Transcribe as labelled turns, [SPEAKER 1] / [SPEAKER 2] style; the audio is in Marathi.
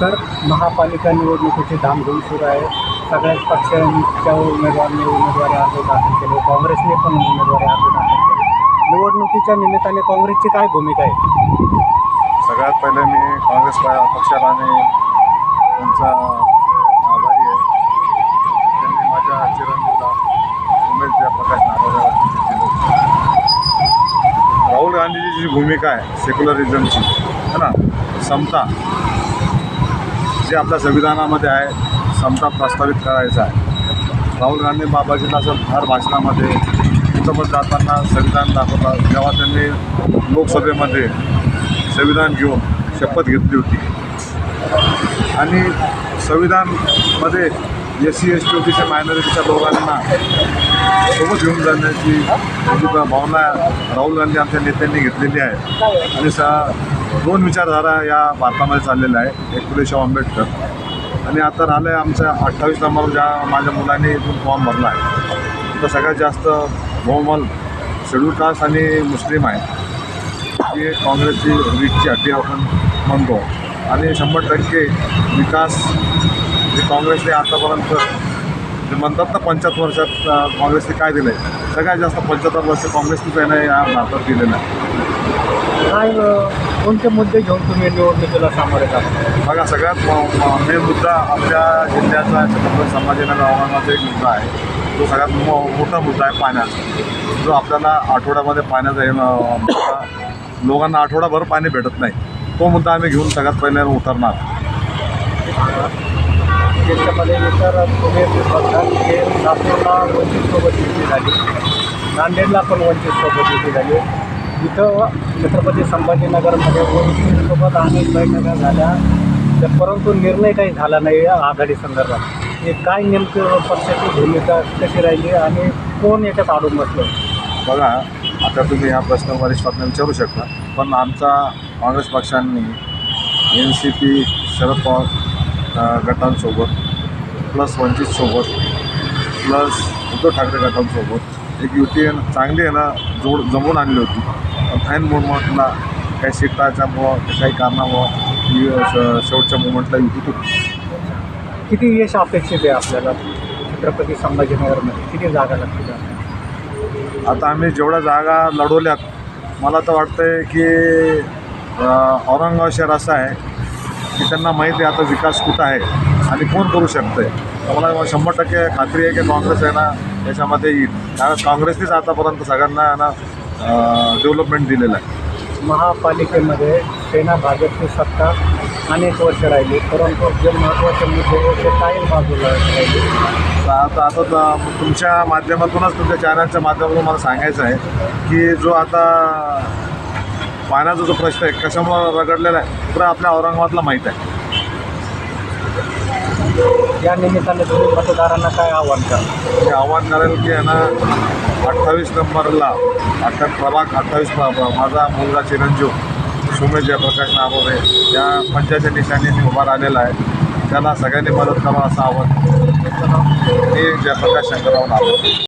[SPEAKER 1] तर महापालिका निवडणुकीची धामधूम सुरू आहे. सगळ्याच पक्षांच्या उमेदवारांनी उमेदवारी अर्ज दाखल केले. काँग्रेसने पण उमेदवारी अर्ज दाखल केले. निवडणुकीच्या निमित्ताने काँग्रेसची काय भूमिका आहे?
[SPEAKER 2] सगळ्यात पहिले मी काँग्रेस पा- पक्षाला आणि त्यांचा आभारी आहे. त्यांनी माझ्या चिरंजीवला उमेश जयप्रकाश नारायणराव दिलं. राहुल गांधीची जी भूमिका आहे सेक्युलरिझमची है ना? समता. जे आपल्या संविधानामध्ये आहे समता प्रस्तावित करायचा आहे. राहुल गांधी बाबाजींना असं हर भाषणामध्ये कुठं जाताना संविधान दाखवतात जेव्हा त्यांनी लोकसभेमध्ये संविधान घेऊन शपथ घेतली होती. आणि संविधानमध्ये S C S T OBC मायनॉरिटीच्या लोकांना सोबत घेऊन जाण्याची जी भावना राहुल गांधी आमच्या नेत्यांनी घेतलेली आहे. आणि सा दोन विचारधारा या भारतामध्ये चाललेल्या आहे एक फुले आंबेडकर. आणि आता राहिलं आहे आमच्या अठ्ठावीस नंबर ज्या माझ्या मुलांनी इथून फॉर्म भरला आहे. तर सगळ्यात जास्त बहुमल शेड्यूल कास्ट आणि मुस्लिम आहे. ही काँग्रेसची रीटची हड्डी आपण म्हणतो. आणि शंभर टक्के विकास जे काँग्रेसने आतापर्यंत जे म्हणतात ना पंच्याहत्तर वर्षात काँग्रेसने काय दिलं आहे सगळ्यात जास्त पंच्याहत्तर वर्ष काँग्रेसने त्यानं या भारतात दिलेलं आहे.
[SPEAKER 1] काय कोणते मुद्दे घेऊन तुम्ही निवडणुकीला सामोरे जाता
[SPEAKER 2] बघा सगळ्यात मेन मुद्दा आपल्या जिल्ह्याचा छत्रपती संभाजीनगर औरंगाबादचा एक मुद्दा आहे. जो सगळ्यात मो मोठा मुद्दा आहे पाण्याचा. जो आपल्याला आठवड्यामध्ये पाण्याचा लोकांना आठवडाभर पाणी भेटत नाही. तो मुद्दा आम्ही घेऊन सगळ्यात पहिले उतरणार.
[SPEAKER 1] त्याच्यामध्ये इतर पुणे बघतात की लातूरला वंचितसोबत युती झाली. नांदेडला पण वंचितसोबत युती झाली. इथं छत्रपती संभाजीनगरमध्ये वंचितसोबत अनेक बैठका झाल्या. तर परंतु निर्णय काही झाला नाही आघाडी संदर्भात. हे काय नेमकं पक्षाची भूमिका कशी राहिली आणि कोण याच्यात आढून बसलं?
[SPEAKER 2] बघा आता तुम्ही हा प्रश्न वरिष्ठांना विचारू शकता. पण आमचा काँग्रेस पक्षांनी N C P Sharad Pawar गटांसोबत plus वंचितसोबत प्लस उद्धव ठाकरे गटांसोबत एक युती आहे ना, चांगली आहे ना जोड जमवून आणली होती. पण ऐन मोमेंटला काही सीटाच्यामुळं काही कारणामुळं शेवटच्या मोमेंटला युती तुटली
[SPEAKER 1] किती यश अपेक्षित आहे आपल्याला? छत्रपती संभाजीनगरमध्ये किती जागा लागतील
[SPEAKER 2] आता आम्ही जेवढ्या जागा लढवल्यात मला तर वाटतंय की अ, औरंगाबाद शहर असं आहे की त्यांना माहिती आहे आता विकास कुठं आहे आणि कोण करू शकतं आहे तर मला शंभर टक्के खात्री आहे की काँग्रेस आहे ना त्याच्यामध्ये येईल. कारण काँग्रेसनेच आतापर्यंत सगळ्यांना ना डेव्हलपमेंट दिलेलं आहे.
[SPEAKER 1] महापालिकेमध्ये सेना भाजपची सत्ता अनेक वर्ष राहिली. परंतु जे महत्त्वाचे मुद्दे ते काही बाजूला राहिले.
[SPEAKER 2] आता आता तुमच्या माध्यमातूनच तुमच्या चॅनलच्या माध्यमातून मला सांगायचं आहे की जो आता पाण्याचा जो प्रश्न आहे कशामुळं रगडलेला आहे पुरा आपल्या औरंगाबादला माहीत आहे.
[SPEAKER 1] या निमित्ताने तुम्ही मतदारांना काय आव्हान करा?
[SPEAKER 2] मी आव्हान करेल की आहे ना अठ्ठावीस नंबरला अठ्ठा प्रभाग अठ्ठावीस माझा मुलगा चिरंजीव सुमेश जयप्रकाश नागोरे या पंचायत निशाणीने उभा राहिलेला आहे. त्याला सगळ्यांनी मदत करावं असं आव्हान. मी जयप्रकाश शंकरराव नागोरे